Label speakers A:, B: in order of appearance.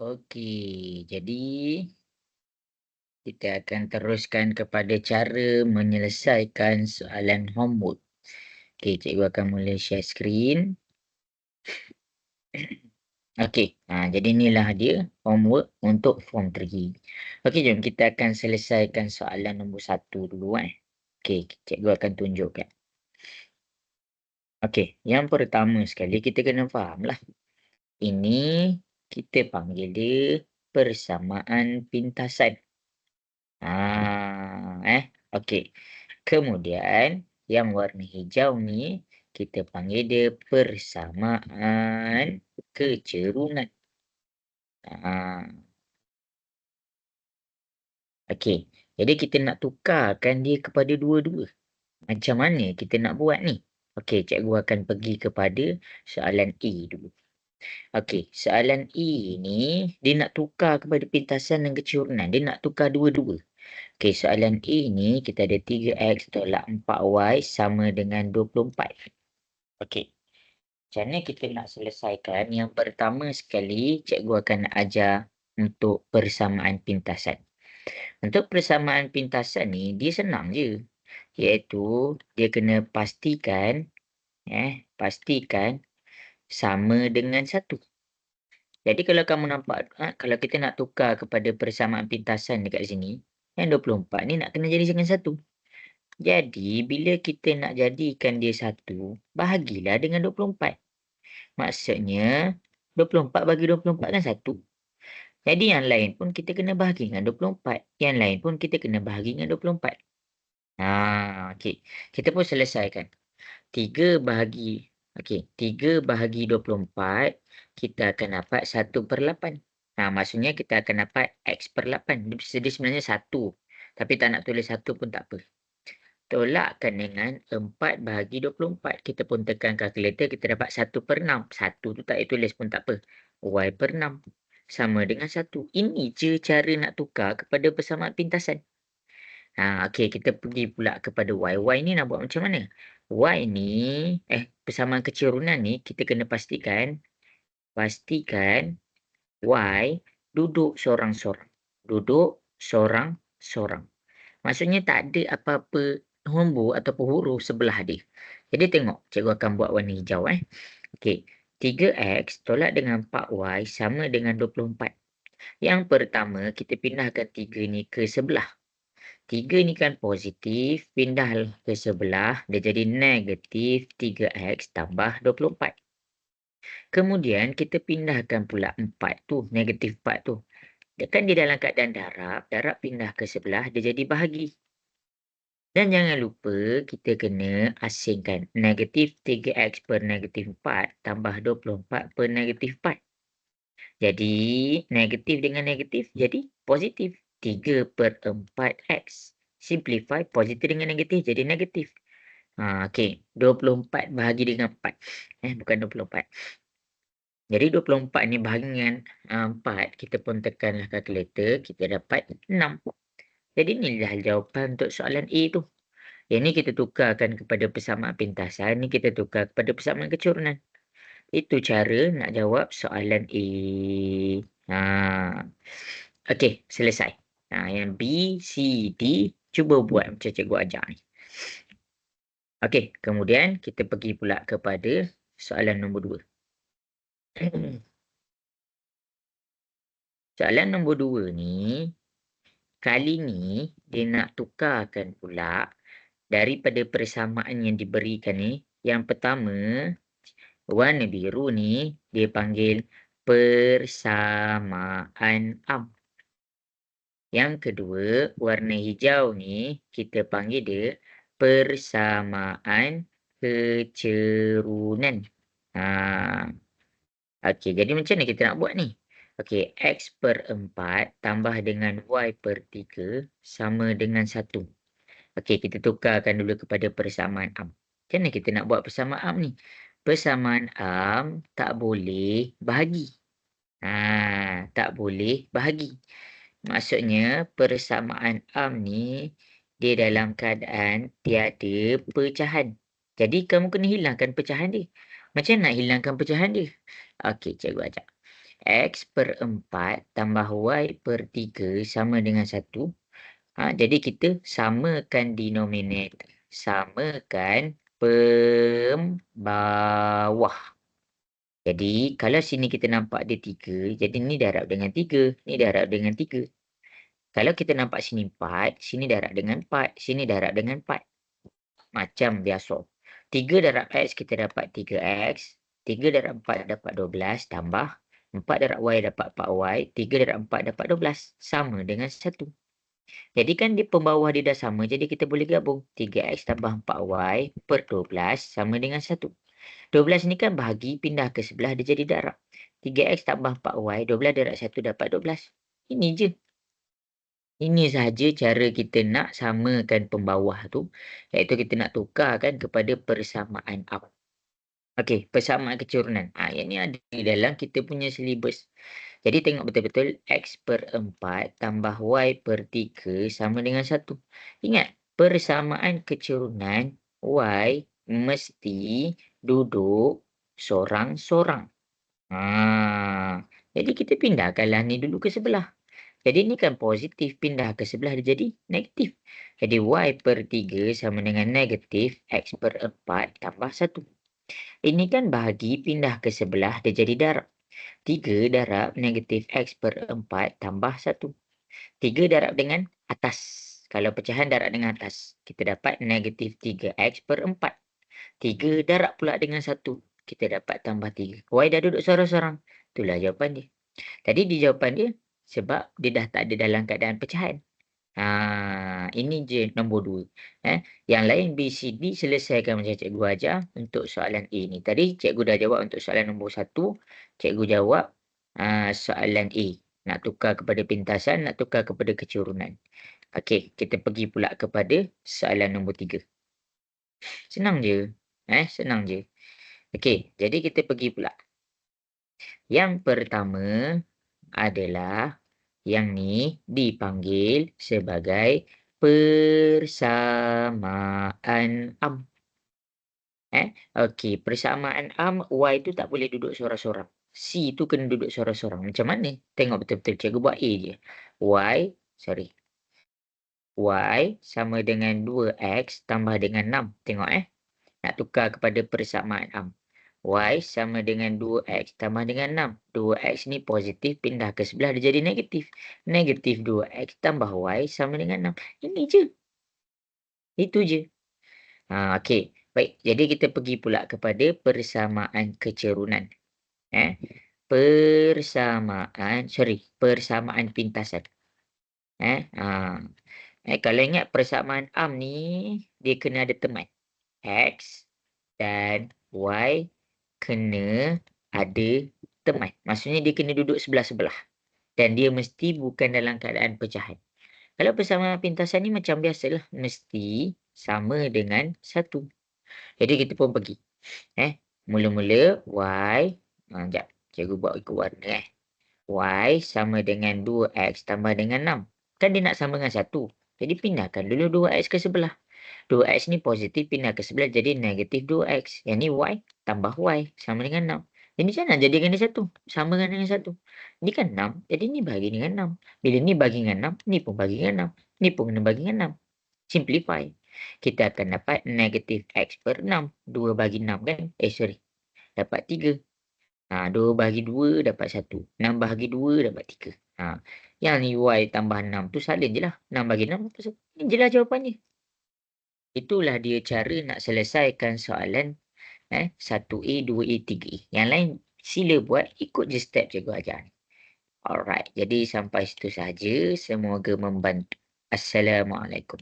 A: Okey, jadi kita akan teruskan kepada cara menyelesaikan soalan homework. Okey, cikgu akan mula share skrin. Okey, ha, jadi inilah dia homework untuk form 3. Okey, jom kita akan selesaikan soalan nombor satu dulu. Eh. Okey, cikgu akan tunjukkan. Okey, yang pertama sekali kita kena fahamlah. Ini kita panggil dia persamaan pintasan. Ah, eh, okey. Kemudian yang warna hijau ni kita panggil dia persamaan kecerunan. Ah. Okey. Jadi kita nak tukarkan dia kepada dua-dua. Macam mana kita nak buat ni? Okey, cikgu akan pergi kepada soalan A dulu. Okey, soalan E ni dia nak tukar kepada pintasan dan kecurunan. Dia nak tukar dua-dua. Okey, soalan E ni kita ada 3x tolak 4y sama dengan 24. Okey. Macam mana kita nak selesaikan? Yang pertama sekali, cikgu akan ajar untuk persamaan pintasan. Untuk persamaan pintasan ni, dia senang je. Iaitu, dia kena pastikan, eh, pastikan sama dengan satu. Jadi kalau kamu nampak, ha, kalau kita nak tukar kepada persamaan pintasan dekat sini, yang 24 ni nak kena jadi dengan satu. Jadi, bila kita nak jadikan dia satu, bahagilah dengan 24. Maksudnya, 24 bagi 24 kan satu. Jadi, yang lain pun kita kena bahagi dengan 24. Yang lain pun kita kena bahagi dengan 24. Ha, okay. Kita pun selesaikan. 3 bahagi Okey, 3 bahagi 24, kita akan dapat 1 per 8. Ha, maksudnya kita akan dapat X per 8. Dia sebenarnya 1. Tapi tak nak tulis 1 pun tak apa. Tolakkan dengan 4 bahagi 24. Kita pun tekan kalkulator, kita dapat 1 per 6. 1 tu tak tulis pun tak apa. Y per 6. Sama dengan 1. Ini je cara nak tukar kepada persamaan pintasan. Ha, Okey, kita pergi pula kepada Y. Y ni nak buat macam mana? Y ni, eh, persamaan kecerunan ni, kita kena pastikan, pastikan Y duduk seorang-seorang. Duduk seorang-seorang. Maksudnya tak ada apa-apa nombor ataupun huruf sebelah dia. Jadi tengok, cikgu akan buat warna hijau. Eh. Okey, 3X tolak dengan 4Y sama dengan 24. Yang pertama, kita pindahkan 3 ni ke sebelah. 3 ni kan positif, pindah ke sebelah, dia jadi negatif 3x tambah 24. Kemudian kita pindahkan pula 4 tu, negatif 4 tu. Dia kan di dalam keadaan darab, darab pindah ke sebelah, dia jadi bahagi. Dan jangan lupa kita kena asingkan negatif 3x per negatif 4 tambah 24 per negatif 4. Jadi negatif dengan negatif jadi positif. 3 per 4x. Simplify positif dengan negatif jadi negatif. Ha, okay. 24 bahagi dengan 4. Eh, bukan 24. Jadi 24 ni bahagi dengan uh, 4. Kita pun tekanlah kalkulator. Kita dapat 6. Jadi inilah jawapan untuk soalan A tu. Yang ni kita tukarkan kepada persamaan pintasan. Ni kita tukar kepada persamaan kecurunan. Itu cara nak jawab soalan A. Ha. Okey, selesai. Ha, yang B, C, D, cuba buat macam cikgu ajar ni. Okey, kemudian kita pergi pula kepada soalan nombor dua. soalan nombor dua ni, kali ni dia nak tukarkan pula daripada persamaan yang diberikan ni. Yang pertama, warna biru ni dia panggil persamaan am. Yang kedua, warna hijau ni kita panggil dia persamaan kecerunan. Ha. Okey, jadi macam ni kita nak buat ni? Okey, X per 4 tambah dengan Y per 3 sama dengan 1. Okey, kita tukarkan dulu kepada persamaan am. Macam mana kita nak buat persamaan am ni? Persamaan am tak boleh bahagi. Ha, tak boleh bahagi. Maksudnya persamaan am ni dia dalam keadaan tiada pecahan. Jadi kamu kena hilangkan pecahan dia. Macam nak hilangkan pecahan dia? Okey, cikgu ajar. X per 4 tambah Y per 3 sama dengan 1. Ha, jadi kita samakan denominator. Samakan pembawah. Jadi kalau sini kita nampak dia 3. Jadi ni darab dengan 3. Ni darab dengan 3. Kalau kita nampak sini 4. Sini darab dengan 4. Sini darab dengan 4. Macam biasa. 3 darab X kita dapat 3X. 3 darab 4 dapat 12 tambah 4 darab Y dapat 4Y. 3 darab 4 dapat 12. Sama dengan 1. Jadi kan di pembawah dia dah sama. Jadi kita boleh gabung. 3X tambah 4Y per 12 sama dengan 1. 12 ni kan bahagi pindah ke sebelah dia jadi darab. 3X tambah 4Y. 12 darab 1 dapat 12. Ini je. Ini sahaja cara kita nak samakan pembawah tu. Iaitu kita nak tukarkan kepada persamaan up. Okey, persamaan kecurunan. Ha, yang ni ada di dalam kita punya silibus. Jadi tengok betul-betul X per 4 tambah Y per 3 sama dengan 1. Ingat, persamaan kecurunan Y mesti duduk sorang-sorang. Ha, jadi kita pindahkanlah ni dulu ke sebelah. Jadi ni kan positif pindah ke sebelah dia jadi negatif. Jadi Y per 3 sama dengan negatif X per 4 tambah 1. Ini kan bahagi pindah ke sebelah dia jadi darab. 3 darab negatif X per 4 tambah 1. 3 darab dengan atas. Kalau pecahan darab dengan atas. Kita dapat negatif 3X per 4. 3 darab pula dengan 1. Kita dapat tambah 3. Y dah duduk sorang-sorang. Itulah jawapan dia. Tadi di jawapan dia. Sebab dia dah tak ada dalam keadaan pecahan. Ha, ini je nombor dua. Eh, yang lain B, C, D selesaikan macam cikgu ajar untuk soalan A ni. Tadi cikgu dah jawab untuk soalan nombor satu. Cikgu jawab uh, soalan A. Nak tukar kepada pintasan, nak tukar kepada kecurunan. Okey, kita pergi pula kepada soalan nombor tiga. Senang je. Eh, senang je. Okey, jadi kita pergi pula. Yang pertama adalah yang ni dipanggil sebagai persamaan am. Eh, okey, persamaan am Y tu tak boleh duduk seorang-seorang. C tu kena duduk seorang-seorang. Macam mana? Tengok betul-betul cikgu buat A je. Y, sorry. Y sama dengan 2X tambah dengan 6. Tengok eh. Nak tukar kepada persamaan am. Y sama dengan 2X tambah dengan 6. 2X ni positif pindah ke sebelah dia jadi negatif. Negatif 2X tambah Y sama dengan 6. Ini je. Itu je. Ha, Okey. Baik. Jadi kita pergi pula kepada persamaan kecerunan. Eh? Persamaan. Sorry. Persamaan pintasan. Eh? Ha. Eh, kalau ingat persamaan am ni. Dia kena ada teman. X dan Y kena ada teman. Maksudnya dia kena duduk sebelah-sebelah. Dan dia mesti bukan dalam keadaan pecahan. Kalau bersama pintasan ni macam biasalah. Mesti sama dengan satu. Jadi kita pun pergi. Eh, Mula-mula Y. Ha, sekejap. Cikgu buat ikut warna. Eh. Y sama dengan 2X tambah dengan 6. Kan dia nak sama dengan satu. Jadi pindahkan dulu 2X ke sebelah. 2x ni positif pindah ke sebelah jadi negatif 2x. Yang ni y tambah y sama dengan 6. Jadi macam mana jadikan dia satu? Sama dengan satu. Ni kan 6. Jadi ni bagi dengan 6. Bila ni bagi dengan 6, ni pun bagi dengan 6. Ni pun kena bagi dengan 6. Simplify. Kita akan dapat negatif x per 6. 2 bagi 6 kan? Eh sorry. Dapat 3. Ha, 2 bagi 2 dapat 1. 6 bagi 2 dapat 3. Ha. Yang ni y tambah 6 tu salin je lah. 6 bagi 6 dapat 1. Ini je lah jawapannya. Itulah dia cara nak selesaikan soalan eh, 1A, 2A, 3A. Yang lain sila buat ikut je step cikgu ajar ni. Alright, jadi sampai situ saja. Semoga membantu. Assalamualaikum.